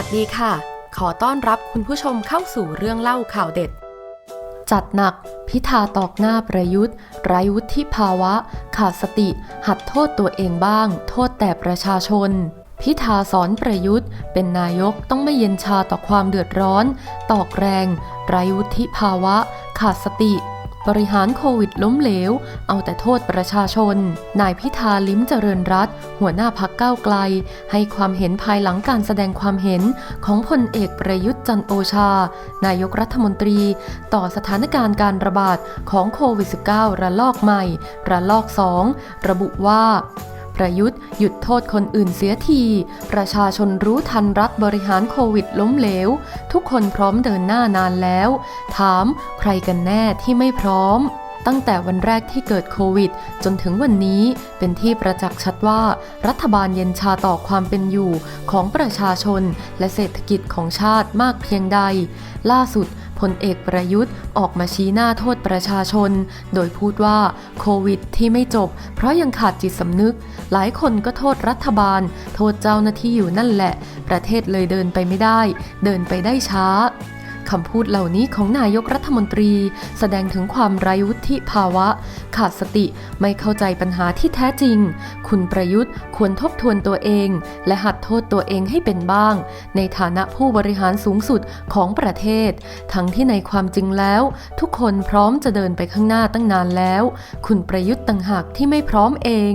วัสดีค่ะ ขอต้อนรับคุณผู้ชมเข้าสู่เรื่องเล่าข่าวเด็ด จัดหนัก พิธาตอกหน้าประยุทธ์ ไร้วุฒิภาวะ ขาดสติ หัดโทษตัวเองบ้าง โทษแต่ประชาชน พิธาสอนประยุทธ์ เป็นนายกต้องไม่เย็นชาต่อความเดือดร้อน ตอกแรง ไร้วุฒิภาวะ ขาดสติ บริหารโควิดล้มเหลว เอาแต่โทษประชาชน นายพิธาลิ้มเจริญรัตหัวหน้าพักก้าวไกล ให้ความเห็นภายหลังการแสดงความเห็นของพลเอกประยุทธ์จันโอชา นายกรัฐมนตรี ต่อสถานการณ์การระบาดของโควิด -19 ระลอกใหม่ ระลอก 2 ระบุว่า ประยุทธ์หยุดโทษคนอื่นเสียที ประชาชนรู้ทันรัฐบริหารโควิดล้มเหลว ทุกคนพร้อมเดินหน้านานแล้ว ถามใครกันแน่ที่ไม่พร้อม ตั้งแต่วันแรกที่เกิดโควิด จนถึงวันนี้เป็นที่ประจักษ์ชัดว่า รัฐบาลเย็นชาต่อความเป็นอยู่ของประชาชนและเศรษฐกิจของชาติมากเพียงใด ล่าสุด พลเอกประยุทธ์ออกมาชี้หน้าโทษประชาชน โดยพูดว่าโควิดที่ไม่จบ เพราะยังขาดจิตสำนึก หลายคนก็โทษรัฐบาล โทษเจ้าหน้าที่อยู่นั่นแหละ ประเทศเลยเดินไปไม่ได้ เดินไปได้ช้า คำพูดเหล่านี้ของนายกรัฐมนตรี แสดงถึงความไร้วุฒิภาวะ ขาดสติไม่เข้าใจปัญหาที่แท้จริง คุณประยุทธ์ควรทบทวนตัวเอง และหัดโทษตัวเองให้เป็นบ้าง ในฐานะผู้บริหารสูงสุดของประเทศ ทั้งที่ในความจริงแล้ว ทุกคนพร้อมจะเดินไปข้างหน้าตั้งนานแล้ว คุณประยุทธ์ต่างหากที่ไม่พร้อมเอง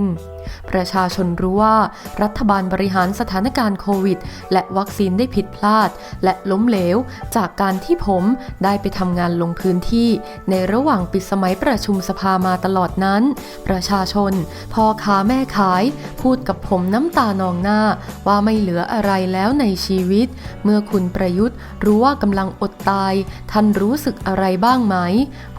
ประชาชนรู้ว่ารัฐบาลบริหารสถานการณ์โควิด และวัคซีนได้ผิดพลาด และล้มเหลว จากการที่ผมได้ไปทำงานลงพื้นที่ ในระหว่างปิดสมัยประชุมสภามาตลอดนั้น ประชาชนพ่อค้าแม่ขาย พูดกับผมน้ำตานองหน้า ว่าไม่เหลืออะไรแล้วในชีวิต เมื่อคุณประยุทธ์รู้ว่ากำลังอดตาย ท่านรู้สึกอะไรบ้างไหม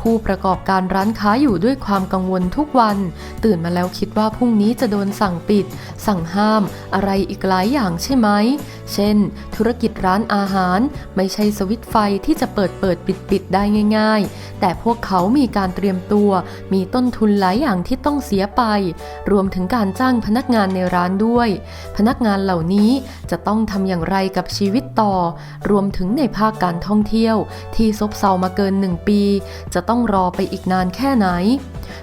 ผู้ประกอบการร้านค้าอยู่ด้วยความกังวลทุกวัน ตื่นมาแล้วคิดว่าพรุ่งนี้จะโดนสั่งปิด สั่งห้าม อะไรอีกหลายอย่างใช่ไหม เช่น ธุรกิจร้านอาหาร ไม่ใช่สวิตไฟที่จะเปิดเปิดปิดปิดได้ง่าย ๆ แต่พวกเขามีการเตรียมตัว มีต้นทุนหลายอย่างที่ต้องเสียไป รวมถึงการจ้างพนักงานในร้านด้วย พนักงานเหล่านี้จะต้องทำอย่างไรกับชีวิตต่อ รวมถึงในภาคการท่องเที่ยว ที่ซบเซามาเกินหนึ่งปี จะต้องรอไปอีกนานแค่ไหน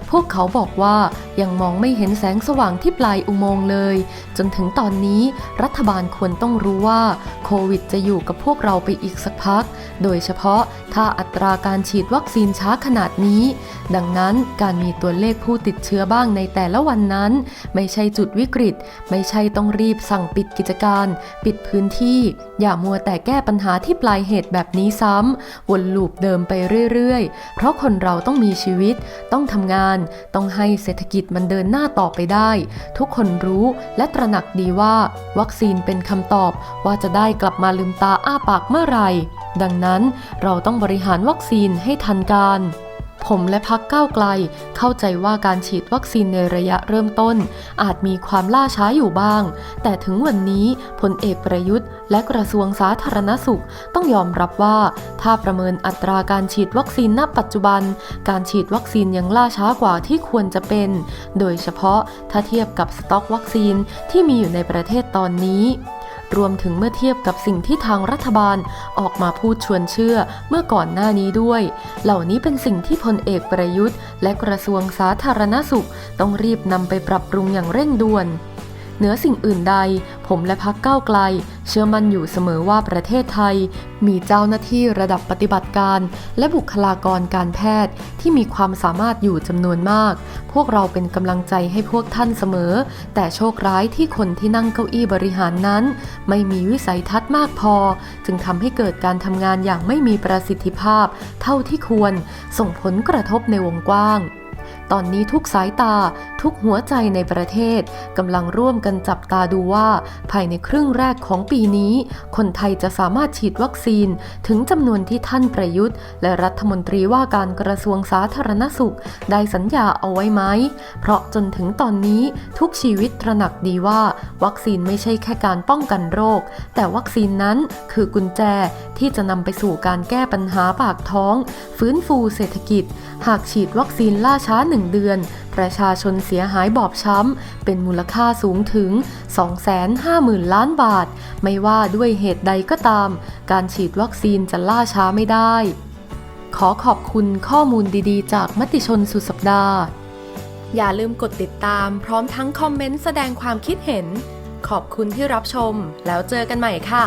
พวกเขาบอกว่ายังมองไม่เห็นแสงสว่างที่ปลายอุโมงค์เลย จนถึงตอนนี้รัฐบาลควรต้องรู้ว่าโควิดจะอยู่กับพวกเราไปอีกสักพัก โดยเฉพาะถ้าอัตราการฉีดวัคซีนช้าขนาดนี้ ดังนั้นการมีตัวเลขผู้ติดเชื้อบ้างในแต่ละวันนั้น ไม่ใช่จุดวิกฤต ไม่ใช่ต้องรีบสั่งปิดกิจการ ปิดพื้นที่ อย่ามัวแต่แก้ปัญหาที่ปลายเหตุแบบนี้ซ้ำวนลูปเดิมไปเรื่อยๆ เพราะคนเราต้องมีชีวิต ต้องทำงาน ต้องให้เศรษฐกิจมันเดินหน้าต่อไปได้ ทุกคนรู้และตระหนักดีว่า วัคซีนเป็นคำตอบว่าจะได้กลับมาลืมตาอ้าปากเมื่อไหร่ ดังนั้นเราต้องบริหารวัคซีนให้ทันการ ผมและพักก้าวไกลเข้าใจว่าการฉีดวัคซีนในระยะเริ่มต้น อาจมีความล่าช้าอยู่บ้าง แต่ถึงวันนี้พลเอกประยุทธ์ และกระทรวงสาธารณสุขต้องยอมรับว่า ถ้าประเมินอัตราการฉีดวัคซีนณปัจจุบัน การฉีดวัคซีนยังล่าช้ากว่าที่ควรจะเป็น โดยเฉพาะถ้าเทียบกับสต็อกวัคซีนที่มีอยู่ในประเทศตอนนี้ รวมถึงเมื่อเทียบกับสิ่งที่ทางรัฐบาลออกมาพูดชวนเชื่อเมื่อก่อนหน้านี้ด้วย เหล่านี้เป็นสิ่งที่พลเอกประยุทธ์ และกระทรวงสาธารณสุข ต้องรีบนำไปปรับปรุงอย่างเร่งด่วน เหนือสิ่งอื่นใด ผมและพักก้าวไกล เชื่อมั่นอยู่เสมอว่าประเทศไทย มีเจ้าหน้าที่ระดับปฏิบัติการ และบุคลากรการแพทย์ที่มีความสามารถอยู่จำนวนมาก พวกเราเป็นกำลังใจให้พวกท่านเสมอ แต่โชคร้ายที่คนที่นั่งเก้าอี้บริหารนั้น ไม่มีวิสัยทัศน์มากพอ จึงทำให้เกิดการทำงานอย่างไม่มีประสิทธิภาพ เท่าที่ควร ส่งผลกระทบในวงกว้างตอนนี้ทุกสายตา ทุกหัวใจในประเทศกำลังร่วมกันจับตาดูว่า ภายในครึ่งแรกของปีนี้ คนไทยจะสามารถฉีดวัคซีนถึงจำนวนที่ท่านประยุทธ์ และรัฐมนตรีว่าการกระทรวงสาธารณสุข ได้สัญญาเอาไว้ไหม เพราะจนถึงตอนนี้ทุกชีวิตตระหนักดีว่า วัคซีนไม่ใช่แค่การป้องกันโรค แต่วัคซีนนั้นคือกุญแจที่จะนำไปสู่การแก้ปัญหาปากท้อง ฟื้นฟูเศรษฐกิจ หากฉีดวัคซีนล่าช้าหนึ่งเดือน ประชาชนเสียหายบอบช้ำ เป็นมูลค่าสูงถึง 250,000 ล้านบาท ไม่ว่าด้วยเหตุใดก็ตาม การฉีดวัคซีนจะล่าช้าไม่ได้ ขอขอบคุณข้อมูลดีๆ จากมติชนสุดสัปดาห์ อย่าลืมกดติดตามพร้อมทั้งคอมเมนต์แสดงความคิดเห็น ขอบคุณที่รับชม แล้วเจอกันใหม่ค่ะ